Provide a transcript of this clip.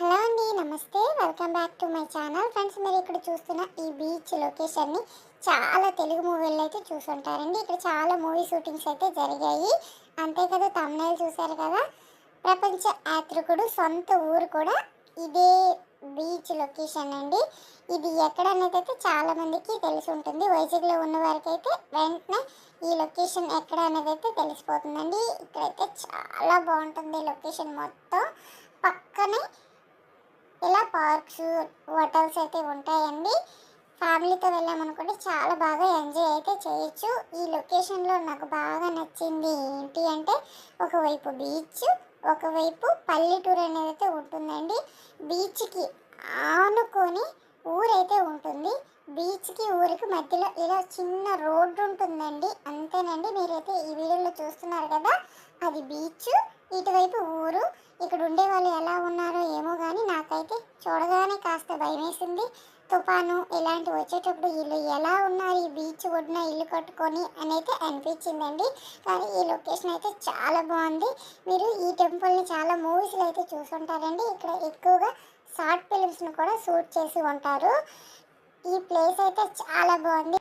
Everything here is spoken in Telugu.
హలో అండి నమస్తే. Welcome back to my channel. Friends మీరు ఇక్కడ చూస్తున్న ఈ బీచ్ లొకేషన్ని చాలా తెలుగు మూవీల్లో అయితే చూసుంటారండి. ఇక్కడ చాలా మూవీ షూటింగ్స్ అయితే జరిగాయి. అంతే కదా తమిళ చూశారు కదా? ప్రపంచ యాత్రికుడు సొంత ఊరు కూడా ఇదే బీచ్ లొకేషన్ అండి. ఇది ఎక్కడ అనేది అయితే చాలా మందికి తెలిసి ఉంటుంది వైజాగ్లో ఉన్న వారికి అయితే వెంటనే ఈ లొకేషన్ ఎక్కడ అనేది అయితే తెలిసిపోతుందండి. ఇక్కడైతే చాలా బాగుంటుంది లొకేషన్ మొత్తం. పక్కనే ఇలా పార్క్స్ హోటల్స్ అయితే ఉంటాయండి. ఫ్యామిలీతో వెళ్ళామనుకుంటే చాలా బాగా ఎంజాయ్ అయితే చేయొచ్చు. ఈ లొకేషన్లో నాకు బాగా నచ్చింది ఏంటి అంటే ఒకవైపు బీచ్ ఒకవైపు పల్లెటూరు అనేది అయితే ఉంటుందండి. బీచ్కి ఆనుకొని ఊరైతే ఉంటుంది. బీచ్కి ఊరికి మధ్యలో ఇలా చిన్న రోడ్డు ఉంటుందండి. అంతేనండి మీరైతే ఈ వీడియోలో చూస్తున్నారు కదా? అది బీచ్ ఇటువైపు ఊరు ఇక్కడ ఉండే వాళ్ళు ఎలా ఉన్నారో ఏమో కానీ నాకైతే చూడగానే కాస్త భయం వేసింది తుఫాను ఇలాంటి వచ్చేటప్పుడు వీళ్ళు ఎలా ఉన్నారు? ఈ బీచ్ ఒడ్డున ఇల్లు కట్టుకొని అని అయితే అనిపించిందండి. కానీ ఈ లొకేషన్ అయితే చాలా బాగుంది. మీరు ఈ టెంపుల్ని చాలా మూవీస్లో అయితే చూసుంటారండి. ఇక్కడ ఎక్కువగా షార్ట్ ఫిలిమ్స్ను కూడా షూట్ చేసి ఉంటారు. ఈ ప్లేస్ అయితే చాలా బాగుంది.